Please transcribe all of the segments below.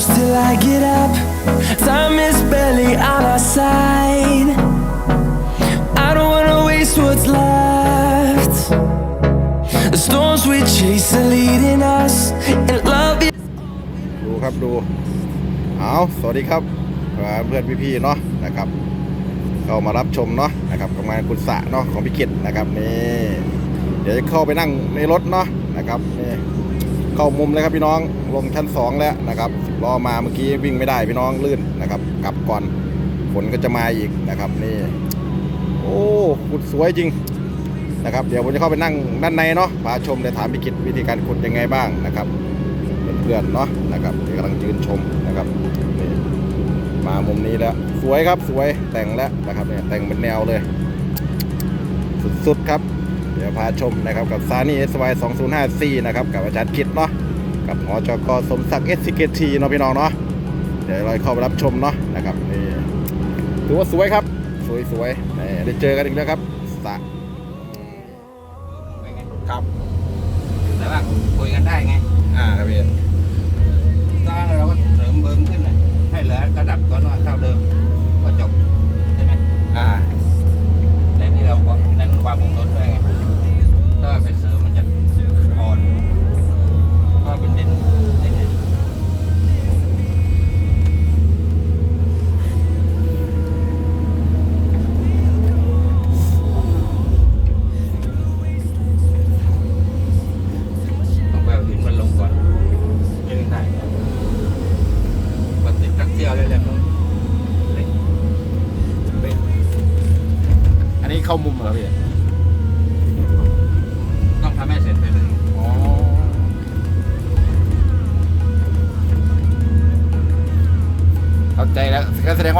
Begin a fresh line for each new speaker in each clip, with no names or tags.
close till I get up. Time is barely on our side. I don't wanna waste what's left. The storms we chase are leading us, and love is.
ดูครับดูเอาสวัสดีครับเพื่อนพี่ๆเนาะนะครับเข้ามารับชมเนาะนะครับกับงานกุศะเนาะของพี่กิตนะครับนี่เดี๋ยวจะเข้าไปนั่งในรถเนาะนะครับนี่ เข้ามุมเลยครับพี่น้องลงชั้นสองแล้วนะครับรอมาเมื่อกี้วิ่งไม่ได้พี่น้องลื่นนะครับกลับก่อนฝนก็จะมาอีกนะครับนี่โอ้ขุดสวยจริงนะครับเดี๋ยวผมจะเข้าไปนั่งด้านในเนาะพาชมเดี๋ยวถามพี่กิตวิธีการขุดยังไงบ้างนะครับเพื่อนๆเนาะนะครับที่กำลังยืนชมนะครับนี่มามุมนี้แล้วสวยครับสวยแต่งแล้วนะครับเนี่ยแต่งเป็นแนวเลย สุดๆครับ เดี๋ยวพาชมนะครับกับซานี่ SY 2054นะครับกับอาจารย์คิดเนาะกับหอจกสมศักดิ์ SCKT เนาะพี่น้องเนาะเดี๋ยวเราเข้าไปรับชมเนาะนะครับนี่ถือว่าสวยครับ สวยๆนี่ได้เจอกันอีกแล้วครับสระ
เป็นไง
ครับ
แต่ว่าคุยกันได้ไง
อ่าครับพี่
ตอนเราก็เสริมเบิมขึ้นน่ะให้เหลือกระดับตัวน้อยเท่าเดิม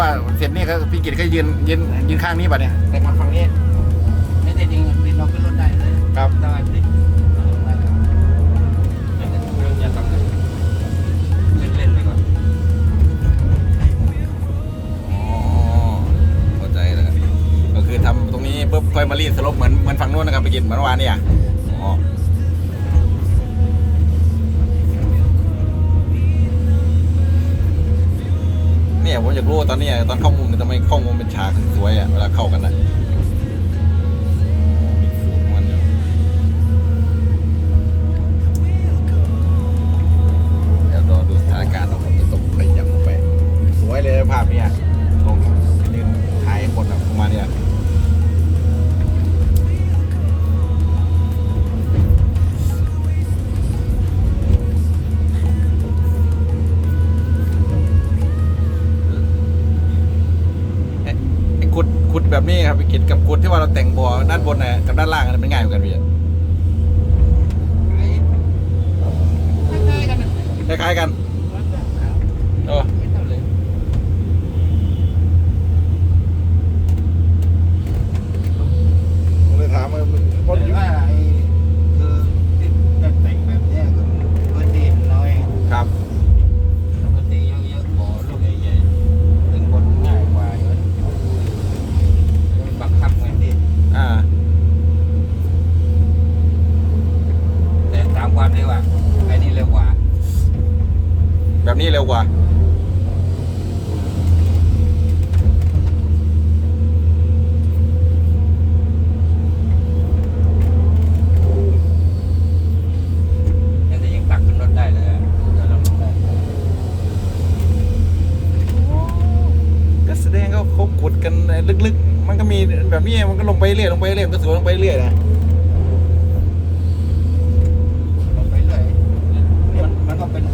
ว่าเสร็จนี่ก็
พี่กิตก็ยืนยืนยืนข้างนี้ป่ะเนี่ย
แต่มาฝั่งนี้ไม่ได้จริงบินเราขึ้นรถได้เลย
ครับ
ได้ติดอย่าทำเล่นๆไปก่อน
อ๋อเข้าใจแล้วครับก็คือทำตรงนี้ปุ๊บค่อยมารีดสลบเหมือนเหมือนฝั่งนู้นนะครับพี่กิตเหมือนเมื่อวานเนี่ยอ๋อ เนี่ยผมอยากรู้ว่าตอนเนี้ยตอนเข้ามุมเนี่ยทำไมเข้ามุมเป็นฉากสวยอะเวลาเข้ากันอะ ดแบบนี้ครับพี่กิตกับขุดที่ว่าเราแต่งบ่อด้านบนน่ะกับด้านล่างอันนั้นมันง่ายกว่ากันพี่คล้ายๆกันโอ้ ผมเลยถามว่ามันเพราะ
แต่ว่าไอ้คือที่แบบแต่งแบบเนี้ยคือพื้นที่มันน้อย
ครับ
พื้นที่เยอะๆบ่อลูกใหญ่ๆถึงบนง่ายกว่าเยอะบังคับไงที่
อ่า
แต่ตามความเร็วอะไอ้นี่เร็วกว่า
แบบนี้เร็วกว่า
ยังแต่ยังตักขึ้นรถได้เลยอะเดี๋ยวเราลงได้
ก็แสดงเขาเขาขุดกัน ลึกๆ มันก็มีแบบนี้มันก็ลงไปเรื่อยลงไปเรื่อยมันก็สวยลงไปเรื่อยนะ
ลงไปเรื่อยเนี่ยมันมันก็เป็น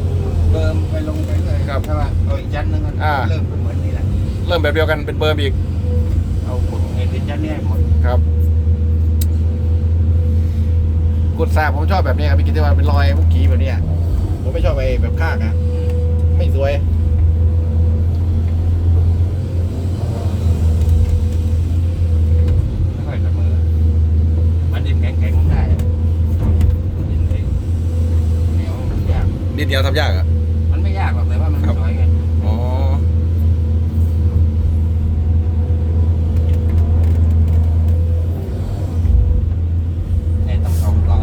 เบิร์มไปลงไปเรื่อย
ครับ
ใช่ป่ะเอาอีกชั้นหนึงก็
อ่า
เริ่มเป็นเหมือนนี่แหละ
เริ่มแบบเดียวกันเป็นเบอร์มอีก
เอาขุดไอ้ที่ชั้นเนี่ยหมด
ครับกุดสากผมชอบแบบนี้ครับพี่กิตติว่าเป็นรอยพวกขีแบบเนี้ยผมไม่ชอบไอ้แบบข้างอะไม่สวย
ไม่ค่อยเสมอมันดินแข็งๆได้ดินไอ้เหนียวมันยาก
ดินเดี ยวทำยากอะ
มันไม่ยากหรอกแต่ว่ามัน
ครับ
สวยไง
อ๋อ
เนี่ยต้องสองต่อ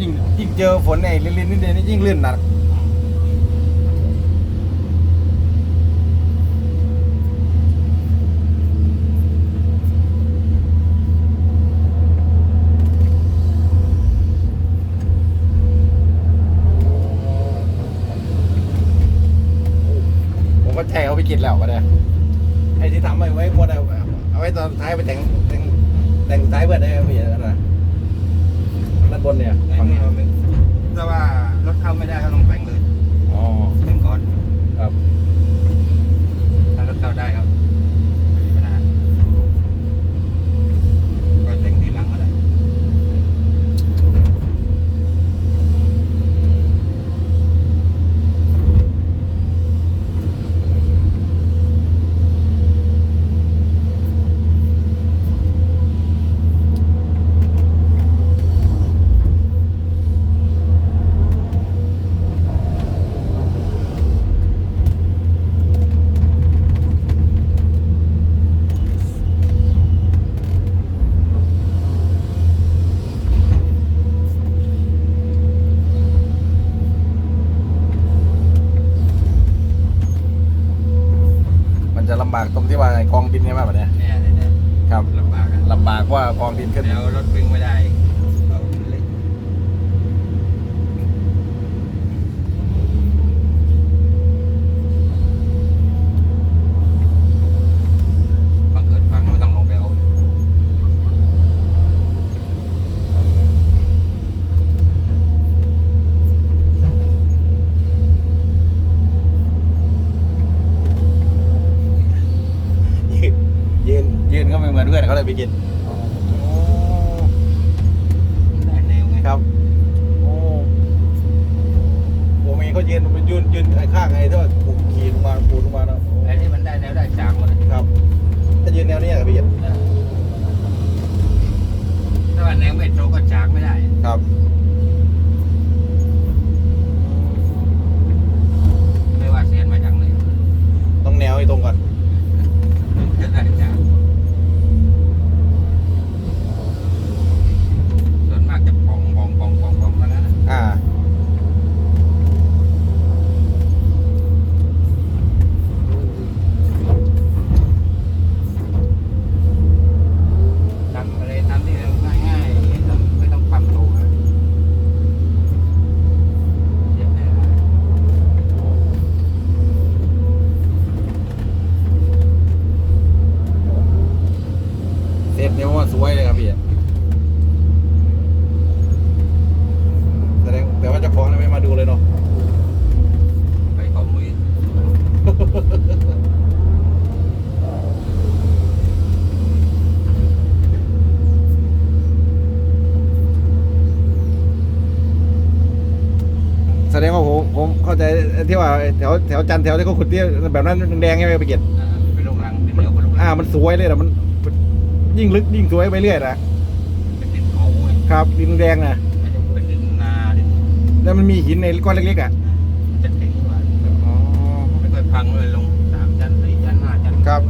ยิ่งยิ่ง เจอฝนไอ้ลินๆนิดเดียวนี่ยิ่งลื่นหนักผมก็แช่เขาไปกินแล้วก็ได้ไอ้ที่ทำไว้ไว้หมดเอาเอาไว้ตอนท้ายไปแต่งแต่งแต่งท้ายเพื่อนได้ไหมพี่นะด้านบนเนี่ย
ไอ้
ฝั่ง
นี่
นี้
เราไม่ถ้าว่ารถเข้าไม่ได้ก็ต้องแต่งเลย
อ๋อ
แต่งก่อน
ครับ
ถ้ารถเข้าได้ครับไม่มีปัญหาก็แต่งทีหลังก็ได้
มันจะลำบากตรงที่ว่าไอ้กองดินเนี่ยมากกว่านี้
เนี่ยเนี่ยเนี่ย
ครับ
ลำบากอะ
ลำบากว่ากองดินขึ้น
เดี๋ยวรถวิ่งไม่ได้เอาเล็กบังเกิดฟังไม่ต้องลงไปเอา
ยืนยืนยืนก็ ไม่เหมือนเพื่อนเขาเลยไปกิน
ได้แนวไง
ครับโอ้โหมีเขายืนไปยืนยืนไอ้ข้างไอ้ที่ว่าปูขี่ลงมาปูลงมาเนาะ
ไอ้นี่มันได้แนวได้จากหมดเลย
ครับถ้ายืนแนวนี้อะครับพี่เอียด
ถ้าว่าแนวไม่ตรงก็จากไม่ได้
ครับ
ไม่ว่าเสียนมาจากไหน
ต้องแนวให้ตรงก่อน
จะได้จากส่วนมากจะปองปองปองปองปองแล้วนะ
อ่า
ทำอะไรทำที่ง่ายๆทำไม่ต้องปรับตัวนะเสียแน่
เซตเนี่ยว่าสวยเลยครับพี่แสดงแต่ว่าเจ้าของเนี่ยไม่มาดูเลยเนาะ
ไปขอมุ้ย
แสดงว่าผมผมเข้าใจ ที่ว่าแถวแถวจันทร์แถวที่เขาขุดที่แบบนั้นแดงๆใช่ไหมพี่เกียรติ
อ่าไปลงหลังเป็นเดียวคนลงหลัง
อ่า มันสวยเลยนะมัน ยิ่งลึกยิ่งสวยไปเรื่อยนะ
เป็นดินเขาไง
ครับ ดินแดงนะ
ไม่ได้เป็นดินนาดิน
แล้วมันมีหินในก้อนเล็กๆอะ
จะเต็งกว่า
อ๋อ
ไม่ค่อยพังเลยลงสามชั้นสี่ชั้นห้าชั้น
ครับ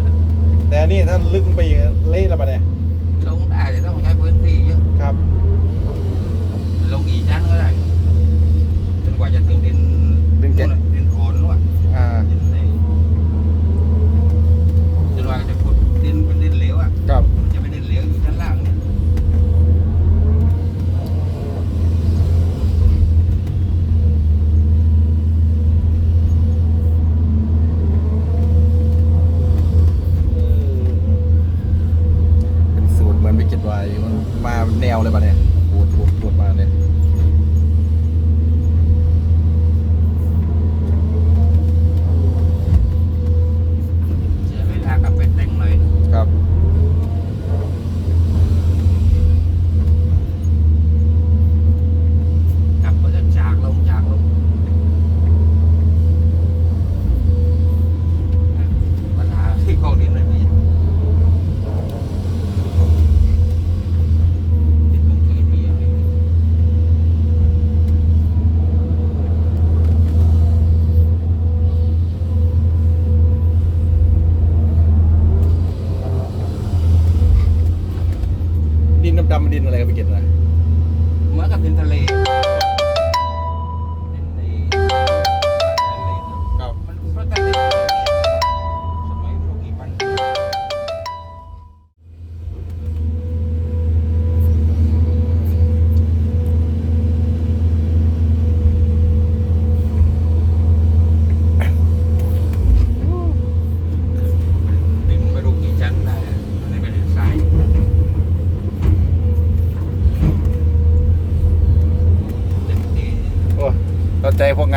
แต่อันนี่ถ้าลึกลงไปอีกเละแล้วปะเนี่ย
ลงได้แต่ต้องใช้พื้นที่เยอะ
ครับ
ลงกี่ชั้นก็ได้จนกว่าจะถึงดิน
ดินแกะ
ดินอ่อนว่ะ
อ่า
ดินในจนกว่าจะขุดดินเป็นดินเหลวอะ
ครับ
มันจะเป็นดินเหลวอยู่ชั้นล่างเนี่ย
เป็นสูตรเหมือนไปเก็ตไว้มันมา แนวเลยป่ะเนี่ย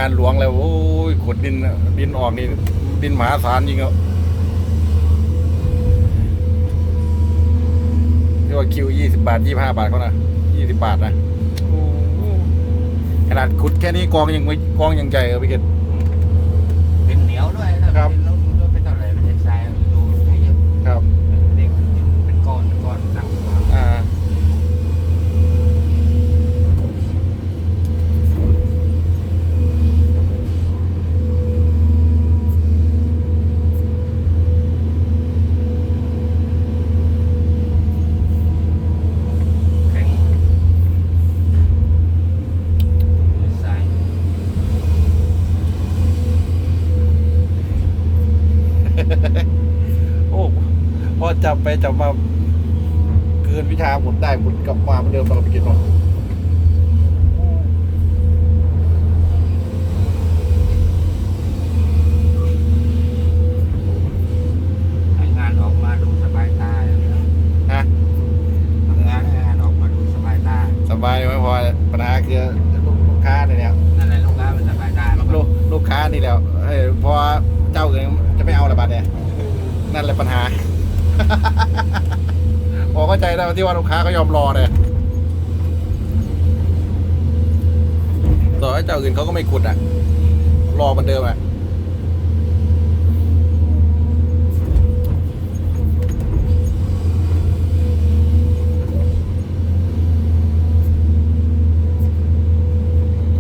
า
นหล
วงแล้วโอ้ยขุดดินดินออกนี่ดินมหาศาลจริงอะเรียกว่าคิวยี่สิบาทยี่ห้าบาทเขานะยี่สิบาทนะขนาดขุดแค่นี้กองยังไม่กองยังใหญ่เออพี่เกด
เป็นเหนียวด้วยถ้า
ครับ
เป็นรถรถเป็นเท่าไหร่เป็นทรายดูให้เยอะ
ครับ
เด็กเป็นก้อนเป็นก้อนตั้งหัว
อ่า
แข็งทราย
โอ้พอ จับไปจับมาเกินวิชาหมุนได้หมุนกลับมาเหมือนเดิมเราไปกินเนาะ
ให้งานออกมาดูสบายตา
ฮะ
ทำงานให้งานออกมาดูสบายตา
สบายไม่พอปัญหาคือลูกค้าเนี่ย
นั่นแหละลูกค้ามันสบายตาแล้วก็
ลูกลูกค้านี่แหล้วเอ้ยพอเจ้าอื่นจะไม่เอาละบาทเนี่ยนั่นแหละปัญหา พอเข้าใจแล้วที่ว่าลูกค้าก็ยอมรอเนี่ยต่อให้เจ้าอื่นเขาก็ไม่ขุดอะ รอเหมือนเดิมอะ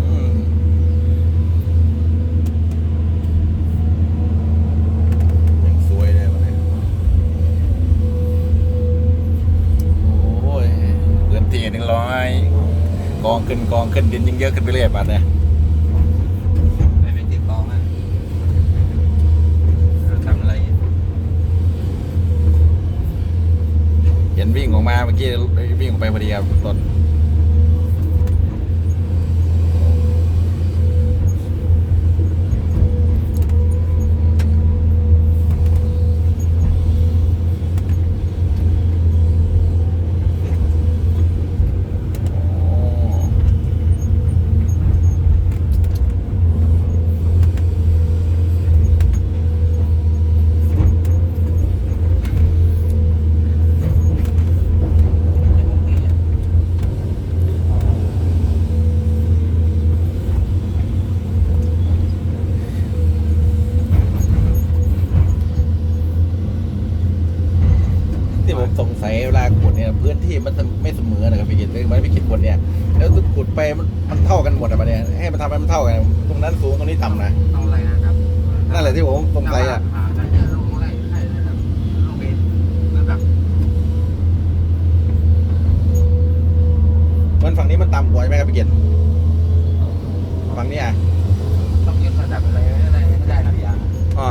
อืมยังสวยเลยวันนี้โอ้ยเกินที่หนึ่งร้อยกอง ขึ้นกองขึ้นดินยิ่งเยอะขึ้นไปเรื่อยบัดเนี่ย
ไม่เป็นติดกองนะเราทำอะไร
เห็นวิ่งออกมาเมื่อกี้วิ่งออกไปพอดีครับต้นโอ้ ที่ผมสงสัยเวลาขุดเนี่ยพื้นที่มันจะไม่เสมอนะครับพี่กิตมันพี่กิตขุดเนี่ยแล้วขุดไปมันมันเท่ากันหมดอะปะเนี่ย ให้มันทำให้มันเท่ากันตรงนั้นสูงตรงนี้ต่ำนะ
ต้องอะไรนะครับ
นั่นแหละที่ผมสงสัยอะ
หากันเนี่ยลงไล่ไล่ระดับลงเองระดับ
มันฝั่งนี้มันต่ำกว่าใช่ไหมครับพี่กิตฝั่งนี้อะ
ต้องยึดระดับอะไรก็ได้ไม่ได้ทุกอย่าง
อ๋อ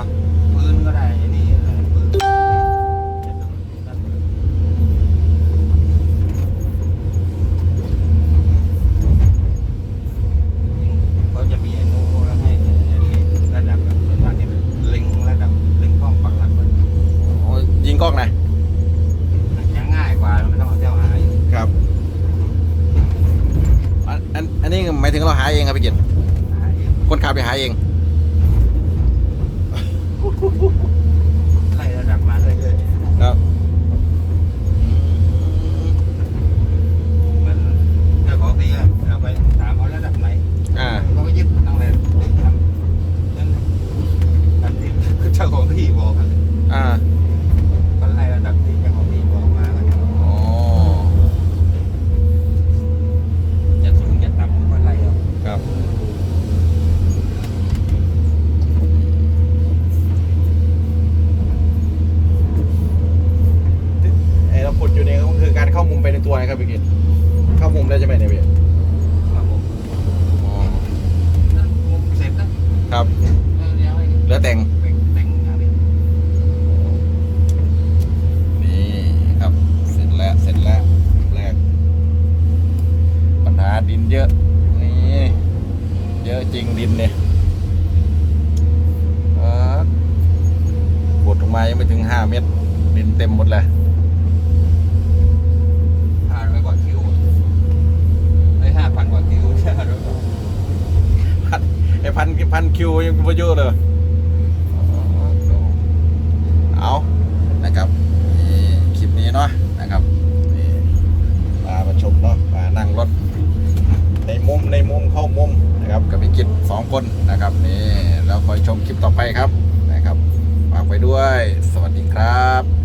ปืนก็ได้ไอ้นี่อะไรปืนเขาจะมีไอ้นู้นแล้วให้ระดับแบบระดับนี้เป็นเล็งระดับเล็งกล้องปักหลักไว้
โอ้ยิงกล้องนะ
ยังง่ายกว่าไม่ต้องเอาเจ้าหาอยู่
ครับอันอันอันนี้หมายถึงเราหาเองครับพี่กิต
หาเอง
คนขับไปหาเอง
ไล่ระดับมาเรื่อยๆ
ครับ
เหมือนเจ้าของที่เราไปถามเอาระดับไหน
อ่า
เขาก็ยึดตั้งแต่ทำนั่นทันทีคือเจ้าของที่บอกอะ
อ่า
ก็ไล่ระดับที่เจ้าของที่บอกมาก็
อ๋อ
จะสูงจะต่ำก็ไล่เอา
ครับ ไอเราขุดอยู่เนี่ยก็คือการเข้ามุมไปในตัวนะครับพี่กิตเข้ามุมได้ใช่ไหมเนี่ยพี่
ครับผม
อ๋อ
นั่นมุมเสร็จแล้ว
ครับ
เออเดี๋ยวให้
เหลือแต่ง
แต่งแต่งอะไร
นี่ครับ เสร็จแล้ว เสร็จแล้วแรก ปัญหาดินเยอะ นี่ เยอะจริงดินเนี่ยอ่ากดออกมายังไม่ ถึงห้าเมตร ดินเต็มหมดเลย
ห้าร้อยกว่าคิวไอ้ห้าพันกว่าคิวใช่ไหม
พันพันพันคิวยังไม่เยอะเลยเอานะครับนี่คลิปนี้เนาะนะครับนี่มาประชมเนาะมานั่งรถ ในมุมในมุมเข้ามุมนะครับกับพิกิจสองคนนะครับนี่แล้วคอยชมคลิปต่อไปครับนะครับฝาก ไปด้วย สวัสดีครับ